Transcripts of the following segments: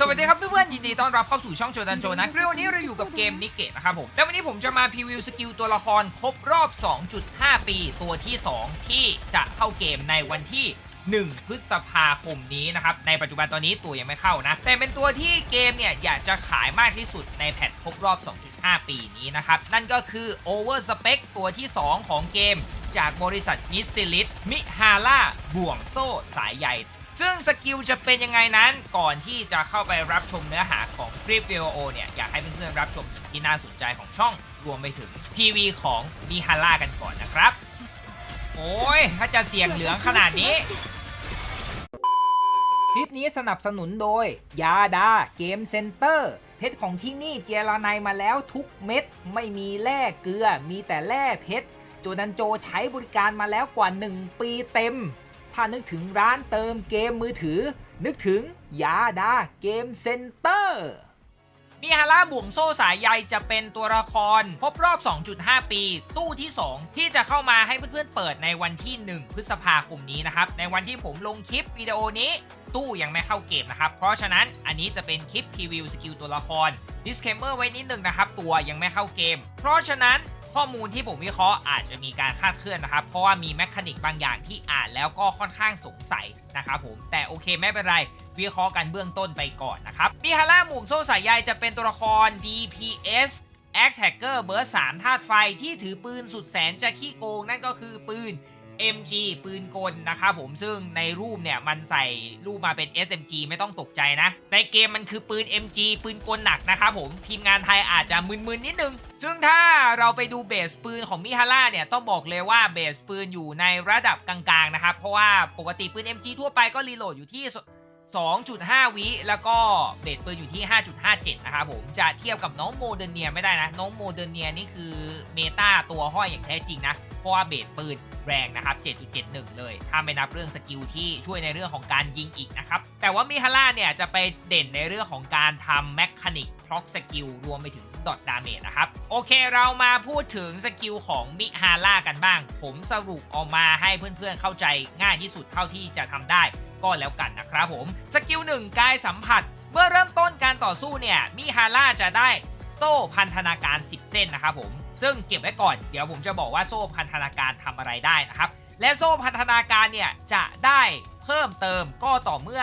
สวัสดีครับเพื่อนๆยินดีต้อนรับเข้าสู่ช่องโจดันโจนะคลิปวันนี้เราอยู่กับเกมนิเกะนะครับผมและวันนี้ผมจะมาพรีวิวสกิลตัวละครครบรอบ 2.5 ปี ตัวที่ 2 ที่จะเข้าเกมในวันที่ 1 พฤษภาคมนี้นะครับ ในปัจจุบันตอนนี้ตัวยังไม่เข้านะ แต่เป็นตัวที่เกมเนี่ย อยากจะขายมากที่สุดในแพทครบรอบ 2.5 ปีนี้นะครับ นั่นก็คือ Over Spec ตัวที่ 2 ของเกม จากบริษัทมิสซิลิสมิฮาร่าบ่วงโซ่สายใย ซึ่งสกิลจะเป็นยังไงนั้นก่อนที่จะเข้าไปรับชมเนื้อหาของคลิปวิดีโอเนี่ย อยากให้เพื่อนๆรับชมที่น่าสนใจของช่องรวมไปถึง PV ของมิฮาร่ากันก่อนนะครับ โอ้ย ถ้าจะเสียงเหลืองขนาดนี้ คลิปนี้สนับสนุนโดย ยาดาเกมเซ็นเตอร์ เพชรของที่นี่เจรานายมาแล้วทุกเม็ด ไม่มีแร่เกลือมีแต่แร่เพชรโจดันโจใช้บริการมาแล้วกว่า 1 ปีเต็ม ถ้านึกถึงร้านเติมเกมมือถือ นึกถึงยาดาเกมเซ็นเตอร์มิฮาร่าบ่วงโซ่สายใยจะเป็นตัวละครครบรอบ 2.5 ปี ตู้ที่ 2 ที่จะเข้ามาให้เพื่อนๆเปิดในวันที่ 1 พฤษภาคมนี้นะครับ ในวันที่ผมลงคลิปวิดีโอนี้ ตู้ยังไม่เข้าเกมนะครับ เพราะฉะนั้นอันนี้จะเป็นคลิปพรีวิวสกิลตัวละคร disclaimer ไว้นิดหนึ่งนะครับ ตัวยังไม่เข้าเกม เพราะฉะนั้น ข้อมูลที่ผมวิเคราะห์อาจจะมีการคาดเคลื่อนนะครับ เพราะว่ามีแมคานิกบางอย่างที่อ่านแล้วก็ค่อนข้างสงสัยนะครับผมแต่โอเคไม่เป็นไรวิเคราะห์กันเบื้องต้นไปก่อนนะครับมิฮาร่าหมูกโซ่สายใยจะเป็นตัวละคร DPS a c t a c k e r เบอร์3ธาตุไฟที่ถือปืนสุดแสนจะขี้โกงนั่นก็คือปืน MG ปืนกลนะครับผมซึ่งในรูปเนี่ยมันใส่รูปมาเป็น SMG ไม่ต้องตกใจนะ ในเกมมันคือปืน MG ปืนกลหนักนะครับผมทีมงานไทยอาจจะมึนๆนิดนึง ซึ่งถ้าเราไปดูเบสปืนของมิฮาร่าเนี่ยต้องบอกเลยว่าเบสปืนอยู่ในระดับกลางๆนะครับเพราะว่าปกติปืน MG ทั่วไปก็รีโหลดอยู่ที่2.5 วิแล้วก็เบสปืนอยู่ที่ 5.57 นะครับผมจะเทียบกับน้องโมเดิร์เนียไม่ได้นะ น้องโมเดิร์เนียนี่คือเมตาตัวห้อยอย่างแท้จริงนะ เพราะว่าเบสปืน แรงนะครับ 7.71 เลย ถ้าไม่นับเรื่องสกิลที่ช่วยในเรื่องของการยิงอีกนะครับ แต่ว่ามิฮาร่าเนี่ยจะไปเด่นในเรื่องของการทำแมคคานิกพล็อกสกิลรวมไปถึงดอทดาเมจนะครับ โอเคเรามาพูดถึงสกิลของมิฮาร่ากันบ้าง ผมสรุปออกมาให้เพื่อนๆเข้าใจง่ายที่สุดเท่าที่จะทำได้ก็แล้วกันนะครับผม สกิลหนึ่งกายสัมผัส เมื่อเริ่มต้นการต่อสู้เนี่ยมิฮาร่าจะได้โซ่พันธนาการ 10 เส้นนะครับผม ซึ่งเก็บไว้ก่อน เดี๋ยวผมจะบอกว่าโซ่พันธนาการทำอะไรได้นะครับ และโซ่พันธนาการเนี่ยจะได้เพิ่มเติมก็ต่อเมื่อ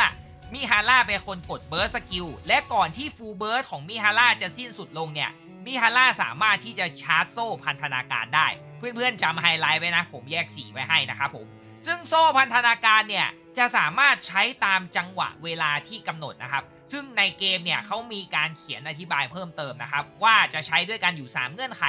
มิฮาร่าเป็นคนกดเบิร์สกิลและก่อนที่ฟูลเบิร์สของมิฮาร่าจะสิ้นสุดลงเนี่ยมิฮาร่าสามารถที่จะชาร์จโซ่พันธนาการได้ เพื่อนๆจำไฮไลท์ไว้นะ ผมแยกสีไว้ให้นะครับผม ซึ่งโซ่พันธนาการเนี่ยจะสามารถใช้ตามจังหวะเวลาที่กำหนดนะครับ ซึ่งในเกมเนี่ยเขามีการเขียนอธิบายเพิ่มเติมนะครับ ว่าจะใช้ด้วยกันอยู่ 3 เงื่อนไข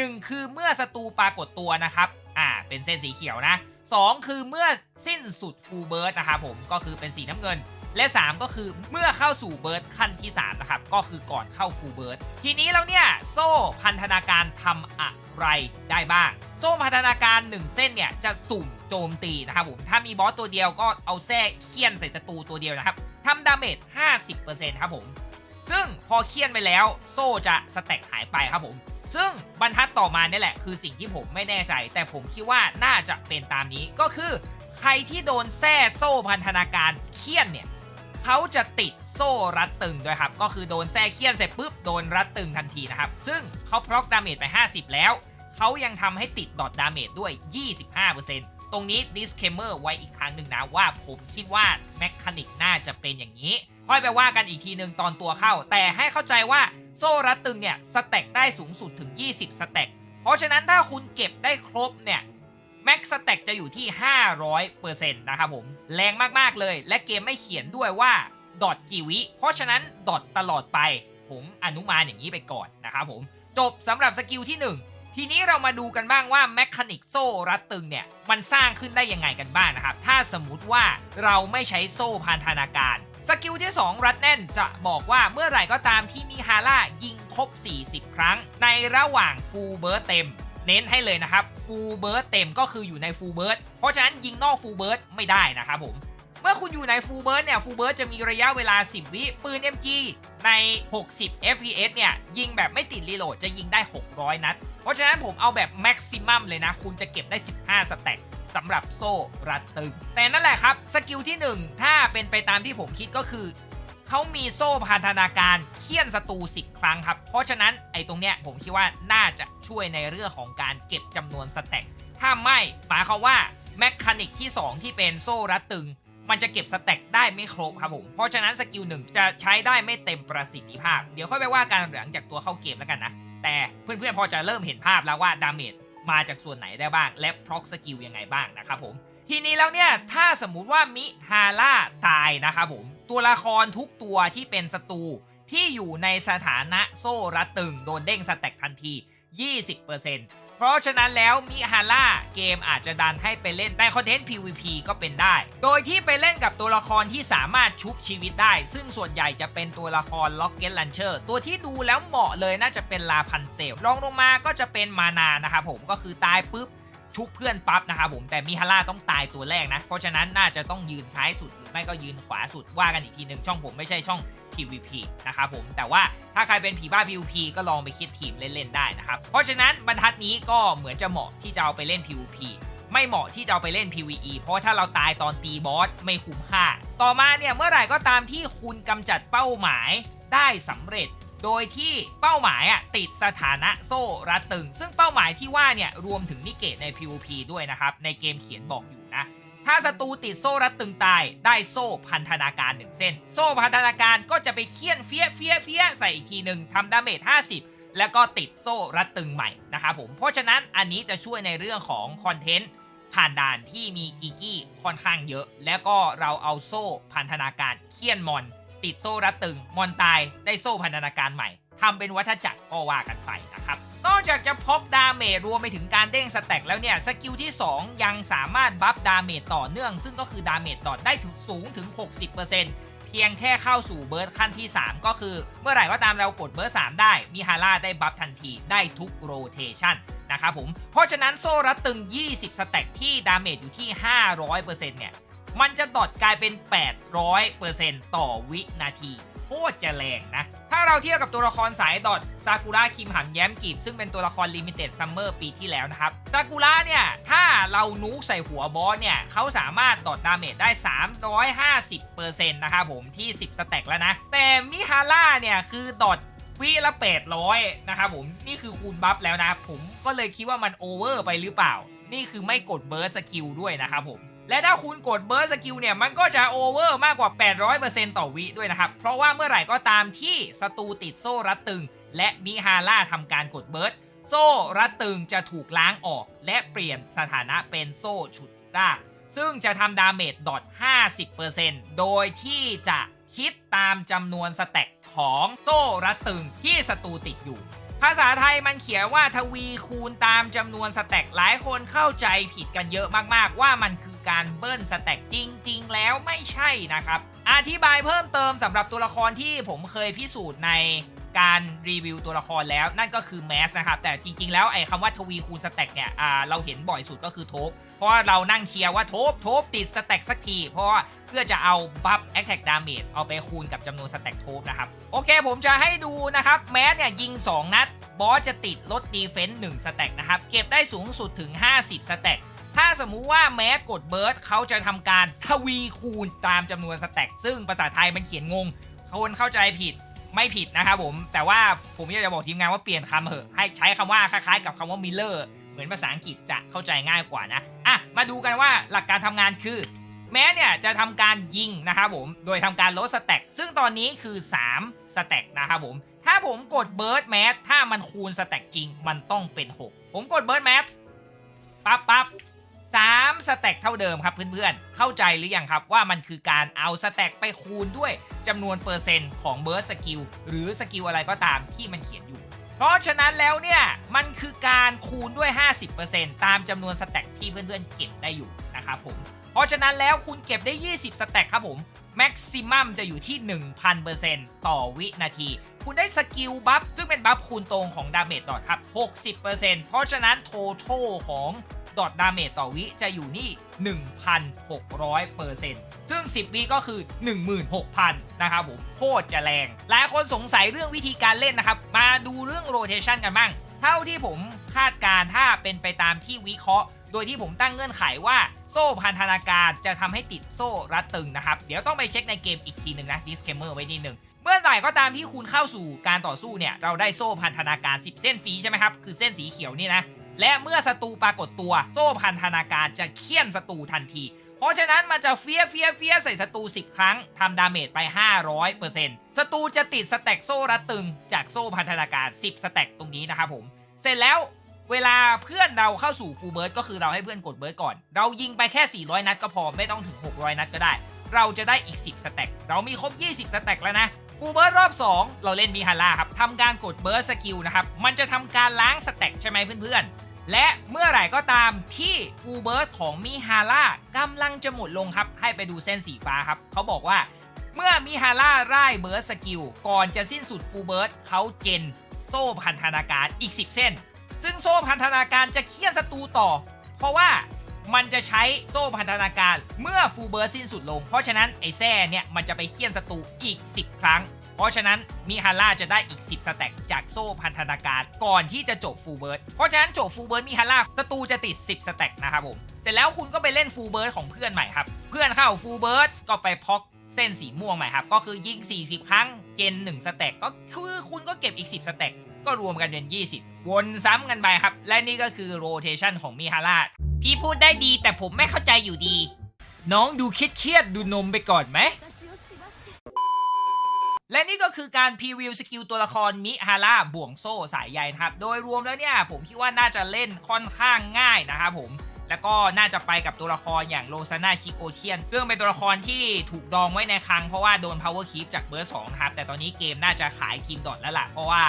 1 คือเมื่อศัตรูปรากฏตัวนะครับ อ่า เป็นเส้นสีเขียวนะ 2 คือเมื่อสิ้นสุดฟูเบิร์ดนะครับผมก็คือเป็นสีน้ำเงิน และ 3 ก็คือเมื่อเข้าสู่เบิร์ดขั้นที่3นะครับก็คือก่อนเข้าฟูเบิร์ดทีนี้แล้วเนี่ยโซ่พันธนาการทำอะไรได้บ้าง โซ่พันธนาการ 1 เส้นเนี่ยจะสุ่มโจมตีนะครับผมถ้ามีบอสตัวเดียวก็เอาแส้เคี่ยนใส่ศัตรูตัวเดียวนะครับทำดาเมจ50%ครับผมซึ่งพอเคี่ยนไปแล้วโซ่จะสแต็กหายไปครับผม ซึ่งบรรทัดต่อมาเนี่ยแหละคือสิ่งที่ผมไม่แน่ใจ แต่ผมคิดว่าน่าจะเป็นตามนี้ก็คือ ใครที่โดนแส้โซ่พันธนาการเคี่ยนเนี่ยเขาจะติดโซ่รัดตึงด้วยครับ ก็คือโดนแส้เคี่ยนเสร็จปุ๊บโดนรัดตึงทันทีนะครับ ซึ่งเขาพล็อกดาเมจไป 50 แล้ว เขายังทำให้ติดดอทดาเมจด้วย 25%ตรงนี้ disclaimer ไว้อีกครั้งหนึ่งนะว่าผมคิดว่าแมคคานิกน่าจะเป็นอย่างนี้ ค่อยไปว่ากันอีกทีหนึ่งตอนตัวเข้า แต่ให้เข้าใจว่า โซ่รัดตึงเนี่ยสแต็กได้สูงสุดถึง 20 สแต็ก เพราะฉะนั้นถ้าคุณเก็บได้ครบเนี่ยแม็กสแต็กจะอยู่ที่ 500%นะครับผม แรงมาก ๆ เลย และเกมไม่เขียนด้วยว่า ดอทกี่วิ เพราะฉะนั้น ดอทตลอดไป ผมอนุมานอย่างนี้ไปก่อนนะครับผม จบสำหรับสกิลที่ 1 ทีนี้เรามาดูกันบ้างว่าแมคคานิกโซ่รัดตึงเนี่ย มันสร้างขึ้นได้ยังไงกันบ้างนะครับ ถ้าสมมุติว่าเราไม่ใช้โซ่พันธนาการ สกิลที่ 2 รัดแน่นจะบอกว่าเมื่อไหร่ก็ตามที่มีฮาร่ายิงครบ 40 ครั้ง ในระหว่างฟูลเบิร์เต็ม เน้นให้เลยนะครับฟูลเบิร์เต็มก็คืออยู่ในฟูลเบิร์เพราะฉะนั้นยิงนอกฟูลเบิร์ไม่ได้นะครับผม เมื่อคุณอยู่ในฟูลเบิร์เนี่ยฟูลเบิร์จะมีระยะเวลา 10 วิปืน MG ใน 60 FPS เนี่ยยิงแบบไม่ติดรีโหลดจะยิงได้ 600 นัด เพราะฉะนั้นผมเอาแบบแม็กซิมัมเลยนะ คุณจะเก็บได้ 15 สแต็กสำหรับโซ่รัดตึง แต่นั่นแหละครับ สกิลที่ 1 ถ้าเป็นไปตามที่ผมคิดก็คือ เขามีโซ่พันธนาการเคี่ยนศัตรู10 ครั้งครับ เพราะฉะนั้นไอ้ตรงเนี้ยผมคิดว่าน่าจะช่วยในเรื่องของการเก็บจำนวนสแต็กถ้าไม่หมายความว่าแมคคานิกที่ 2 ที่เป็นโซ่รัดตึง มันจะเก็บสแต็กได้ไม่ครบครับผม เพราะฉะนั้นสกิลหนึ่งจะใช้ได้ไม่เต็มประสิทธิภาพ เดี๋ยวค่อยไปว่ากันหลังจากตัวเข้าเกมแล้วกันนะ แต่เพื่อนๆพอจะเริ่มเห็นภาพแล้วว่าดาเมจมาจากส่วนไหนได้บ้าง และพร็อกสกิลยังไงบ้างนะครับผม ทีนี้แล้วเนี่ย ถ้าสมมุติว่ามิฮาร่าตายนะครับผม ตัวละครทุกตัวที่เป็นศัตรูที่อยู่ในสถานะโซ่รัดตึงโดนเด้งสแต็กทันที 20% ราะฉะนั้นแล้วมิฮาร่าเกมอาจจะดันให้ไปเล่นในคอนเทนต์ PVP ก็เป็นได้ โดยที่ไปเล่นกับตัวละครที่สามารถชุบชีวิตได้ ซึ่งส่วนใหญ่จะเป็นตัวละครล็อกเก็ตลันเชอร์ตัวที่ดูแล้วเหมาะเลยน่าจะเป็นลาพันเซลรองลงมาก็จะเป็นมานานะครับผมก็คือตายปุ๊บ ชุบเพื่อนปั๊บนะครับผมแต่มิฮาร่าต้องตายตัวแรกนะ เพราะฉะนั้นน่าจะต้องยืนซ้ายสุดหรือไม่ก็ยืนขวาสุดว่ากันอีกทีหนึ่งช่องผมไม่ใช่ช่อง PVP นะครับผมแต่ว่าถ้าใครเป็นผีบ้า PVP ก็ลองไปคิดทีมเล่นๆได้นะครับเพราะฉะนั้นบรรทัดนี้ก็เหมือนจะเหมาะที่จะเอาไปเล่น PVP ไม่เหมาะที่จะเอาไปเล่น PVE เพราะถ้าเราตายตอนตีบอสไม่คุ้มค่า ต่อมาเนี่ยเมื่อไหร่ก็ตามที่คุณกำจัดเป้าหมายได้สำเร็จ โดยที่เป้าหมายอะติดสถานะโซ่รัดตึง ซึ่งเป้าหมายที่ว่าเนี่ยรวมถึงนิเกตใน PVP ด้วยนะครับ ในเกมเขียนบอกอยู่นะถ้าศัตรูติดโซ่รัดตึงตายได้โซ่พันธนาการ 1 เส้น โซ่พันธนาการก็จะไปเคี่ยนเฟี้ยเฟี้ยเฟี้ยใส่อีกทีหนึ่งทำดาเมจ50 แล้วก็ติดโซ่รัดตึงใหม่นะครับผมเพราะฉะนั้นอันนี้จะช่วยในเรื่องของคอนเทนต์ผ่านด่านที่มีกิกกี้ค่อนข้างเยอะ แล้วก็เราเอาโซ่พันธนาการเคี่ยนมอน ติดโซ่รัดตึง มอนตายได้โซ่พันธนาการใหม่ทำเป็นวัฏจักรก็ว่ากันไปนะครับ นอกจากจะพบดาเมจรวมไปถึงการเด้งสแต็กแล้วเนี่ย สกิลที่ 2 ยังสามารถบัฟดาเมจต่อเนื่อง ซึ่งก็คือดาเมจต่อได้ถึงสูงถึง 60%เพียงแค่เข้าสู่เบิร์ดขั้นที่ 3 ก็คือ เมื่อไหร่ก็ตามเรากดเบิร์ด3ได้ มีฮาร่าได้บัฟทันทีได้ทุกโรเทชันนะครับผม เพราะฉะนั้นโซ่รัดตึง 20 สแต็กที่ดาเมจอยู่ที่ 500%เนี่ย มันจะดอดกลายเป็น 800%ต่อวินาทีโคตรจะแรงนะ ถ้าเราเทียบกับตัวละครสายดอทซากุระคิมหันแย้มกีบ ซึ่งเป็นตัวละครลิมิเต็ดซัมเมอร์ปีที่แล้วนะครับ ซากุระเนี่ย ถ้าเรานูกใส่หัวบอสเนี่ย เขาสามารถดอดดาเมจได้ 350%นะครับผมที่ 10 สแต็กแล้วนะ แต่มิฮาร่าเนี่ย คือดอดวิละ800นะครับผมนี่คือคูณบัฟแล้วนะ ผมก็เลยคิดว่ามันโอเวอร์ไปหรือเปล่า นี่คือไม่กดเบิร์สสกิลด้วยนะครับผม และถ้าคุณกดเบิร์สสกิลเนี่ย มันก็จะโอเวอร์มากกว่า 800%ต่อวิด้วยนะครับ เพราะว่าเมื่อไหร่ก็ตามที่ศัตรูติดโซ่รัดตึง และมิฮาร่าทำการกดเบิร์สโซ่รัดตึงจะถูกล้างออก และเปลี่ยนสถานะเป็นโซ่ฉุดรากซึ่งจะทำดาเมจดอท50%โดยที่จะคิดตามจำนวนสแต็กของโซ่รัดตึงที่ศัตรูติดอยู่ ภาษาไทยมันเขียนว่าทวีคูณตามจำนวนสแต็กหลายคนเข้าใจผิดกันเยอะมากๆ ว่ามันคือการเบิ้ลสแต็กจริง ๆ แล้วไม่ใช่นะครับ อธิบายเพิ่มเติมสำหรับตัวละครที่ผมเคยพิสูจน์ใน การรีวิวตัวละครแล้วนั่นก็คือแมสนะครับ แต่จริง ๆ แล้วไอ้คำว่าทวีคูณสแต็กเนี่ยเราเห็นบ่อยสุดก็คือโทบเพราะว่าเรานั่งเชียร์ว่าโทบโทบติดสแต็กสักที เพราะว่าเพื่อจะเอาบัฟแอคแท็กดาเมจเอาไปคูณกับจำนวนสแต็กโทบนะครับ โอเคผมจะให้ดูนะครับ แมสเนี่ยยิง 2 นัด บอสจะติดลดดีเฟนซ์1สแต็กนะครับ เก็บได้สูงสุดถึง 50 สแต็กถ้าสมมุติว่าแมสกดเบิร์ดเขาจะทำการทวีคูณตามจำนวนสแต็กซึ่งภาษาไทยมันเขียนงงคนเข้าใจผิด ไม่ผิดนะครับผม แต่ว่าผมอยากจะบอกทีมงานว่าเปลี่ยนคำเหอะ ให้ใช้คำว่าคล้ายๆกับคำว่ามิลเลอร์เหมือนภาษาอังกฤษจะเข้าใจง่ายกว่านะ อะ มาดูกันว่าหลักการทำงานคือ แม้เนี่ยจะทำการยิงนะครับผม โดยทำการลดสแต็กซึ่งตอนนี้คือ 3 สแต็กนะครับผม ถ้าผมกดเบิร์ดแมสถ้ามันคูณสแต็กจริง มันต้องเป็น 6 ผมกดเบิร์ดแมสปั๊บปั๊บ สามสแต็กเท่าเดิมครับเพื่อนๆ เข้าใจหรือยังครับว่ามันคือการเอาสแต็กไปคูณด้วยจำนวนเปอร์เซ็นต์ของเบิร์สกิลหรือสกิลอะไรก็ตามที่มันเขียนอยู่ เพราะฉะนั้นแล้วเนี่ย มันคือการคูณด้วย 50%ตามจำนวนสแต็กที่เพื่อนๆ เก็บได้อยู่นะครับผม เพราะฉะนั้นแล้วคุณเก็บได้ 20 สแต็กครับผมแม็กซิมัมจะอยู่ที่ 1,000%ต่อวินาที คุณได้สกิลบัฟซึ่งเป็นบัฟคูณตรงของดาเมจดอทครับ 60%เพราะฉะนั้นโทโทของ ดอทดาเมจต่อวิจะอยู่นี่ 1,600%ซึ่ง 10 วิก็คือ 16,000 นะครับผมโคตรจะแรง หลายคนสงสัยเรื่องวิธีการเล่นนะครับ มาดูเรื่องโรเทชันกันบ้าง เท่าที่ผมคาดการ์ถ้าเป็นไปตามที่วิเคราะห์ โดยที่ผมตั้งเงื่อนไขว่าโซ่พันธนาการจะทำให้ติดโซ่รัดตึงนะครับ เดี๋ยวต้องไปเช็คในเกมอีกทีหนึ่งนะ disclaimer ไว้นิดนึงเมื่อไหร่ก็ตามที่คุณเข้าสู่การต่อสู้เนี่ย เราได้โซ่พันธนาการ 10 เส้นฟรีใช่ไหมครับ คือเส้นสีเขียวนี่นะ และเมื่อศัตรูปรากฏตัวโซ่พันธนาการจะเคี่ยนศัตรูทันที เพราะฉะนั้นมันจะเฟี้ยเฟี้ยเฟี้ยใส่ศัตรู10 ครั้งทำดาเมจไป 500%ศัตรูจะติดสแต็กโซ่รัดตึง จากโซ่พันธนาการ 10 สแต็กตรงนี้นะครับผม เสร็จแล้วเวลาเพื่อนเราเข้าสู่ฟูลเบิร์ดก็คือเราให้เพื่อนกดเบิร์ดก่อน เรายิงไปแค่ 400 นัดก็พอไม่ต้องถึง 600 นัดก็ได้ เราจะได้อีก 10 สแต็ก เรามีครบ 20 สแต็กแล้วนะฟูลเบิร์ดรอบ 2 เราเล่นมีฮาร่าครับทำการกดเบิร์ดสกิลนะครับ มันจะทำการล้างสแต็กใช่ไหมเพื่อนๆ และเมื่อไหร่ก็ตามที่ฟูลเบิร์ดของมิฮาร่ากำลังจะหมดลงครับ ให้ไปดูเส้นสีฟ้าครับ เขาบอกว่า เมื่อมิฮาร่าร่ายเบิร์ดสกิลก่อนจะสิ้นสุดฟูลเบิร์ดเขาเจนโซ่พันธนาการอีก 10 เส้น ซึ่งโซ่พันธนาการจะเคี่ยนศัตรูต่อ เพราะว่า มันจะใช้โซ่พันธนาการเมื่อฟูลเบิร์ดสิ้นสุดลง เพราะฉะนั้นไอ้แซ่เนี่ยมันจะไปเคี่ยนศัตรูอีก 10 ครั้ง เพราะฉะนั้นมิฮาร่าจะได้อีก 10 สแต็กจากโซ่พันธนาการก่อนที่จะจบฟูลเบิร์ดเพราะฉะนั้นจบฟูลเบิร์ดมิฮาร่าศัตรูจะติด 10 สแต็กนะครับผมเสร็จแล้วคุณก็ไปเล่นฟูลเบิร์ดของเพื่อนใหม่ครับเพื่อนเข้าฟูลเบิร์ดก็ไปพ็อกเส้นสีม่วงใหม่ครับก็คือยิง 40 ครั้งเจน 1 สแต็กก็คือคุณก็เก็บอีก 10 สแต็ก ก็รวมกันเป็น 20 วนซ้ำกันไปครับ และนี่ก็คือโรเทชันของมิฮาร่าพี่พูดได้ดีแต่ผมไม่เข้าใจอยู่ดี น้องดูเครียดๆดูนมไปก่อนไหมและนี่ก็คือการพรีวิวสกิลตัวละครมิฮาร่าบ่วงโซ่สายใยนะครับ โดยรวมแล้วเนี่ยผมคิดว่าน่าจะเล่นค่อนข้างง่ายนะครับผม แล้วก็น่าจะไปกับตัวละครอย่างโรซาน่าชิโกเชียน ซึ่งเป็นตัวละครที่ถูกดองไว้ในคลังเพราะว่าโดน power keep จากเบอร์สองครับ แต่ตอนนี้เกมน่าจะขายทีมดอทแล้วล่ะ เพราะว่า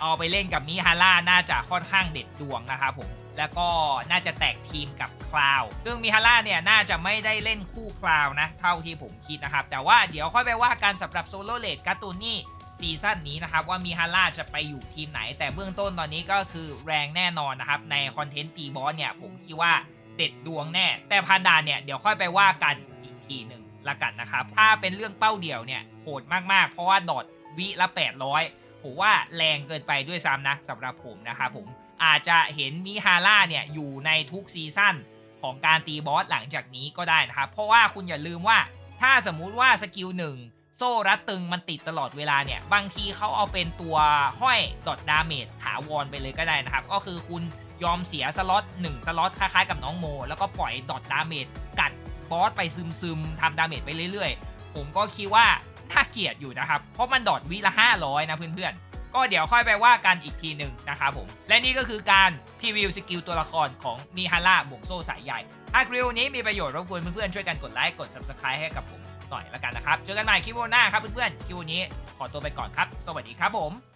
เอาไปเล่นกับมิฮาร่าน่าจะค่อนข้างเด็ดดวงนะครับผม แล้วก็น่าจะแตกทีมกับคลาว ซึ่งมิฮาร่าเนี่ยน่าจะไม่ได้เล่นคู่คลาวนะ เท่าที่ผมคิดนะครับ แต่ว่าเดี๋ยวค่อยไปว่ากันสำหรับโซโลเลดการ์ตูนนี่ซีซั่นนี้นะครับว่ามิฮาร่าจะไปอยู่ทีมไหน แต่เบื้องต้นตอนนี้ก็คือแรงแน่นอนนะครับ ในคอนเทนต์ตีบอสเนี่ยผมคิดว่าเด็ดดวงแน่ แต่พันดานเนี่ยเดี๋ยวค่อยไปว่ากันอีกทีหนึ่งละกันนะครับ ถ้าเป็นเรื่องเป้าเดี่ยวเนี่ยโหดมากๆ เพราะว่าดอทวิละ 800 ผมว่าแรงเกินไปด้วยซ้ำนะสำหรับผมนะครับผมอาจจะเห็นมิฮาร่าเนี่ยอยู่ในทุกซีซั่นของการตีบอสหลังจากนี้ก็ได้นะครับ เพราะว่าคุณอย่าลืมว่าถ้าสมมุติว่าสกิลหนึ่งโซ่รัดตึงมันติดตลอดเวลาเนี่ย บางทีเขาเอาเป็นตัวห้อยดอทดาเมจถาวรไปเลยก็ได้นะครับ ก็คือคุณยอมเสียสล็อต1สล็อตคล้ายๆกับน้องโม แล้วก็ปล่อยดอทดาเมจกัดบอสไปซึมๆทำดาเมจไปเรื่อยๆ ผมก็คิดว่า น่าเกลียดอยู่นะครับ เพราะมันดอทวิละ 500 นะเพื่อนๆ ก็เดี๋ยวค่อยไปว่ากันอีกทีหนึ่งนะครับผม และนี่ก็คือการพรีวิวสกิลตัวละครของมิฮาร่าบ่วงโซ่สายใหญ่ถ้าคลิปนี้มีประโยชน์รบกวนเพื่อนๆช่วยกันกดไลค์กด subscribe ให้กับผมหน่อยละกันนะครับ เจอกันใหม่คลิปหน้าครับเพื่อนๆคลิปนี้ขอตัวไปก่อนครับ สวัสดีครับผม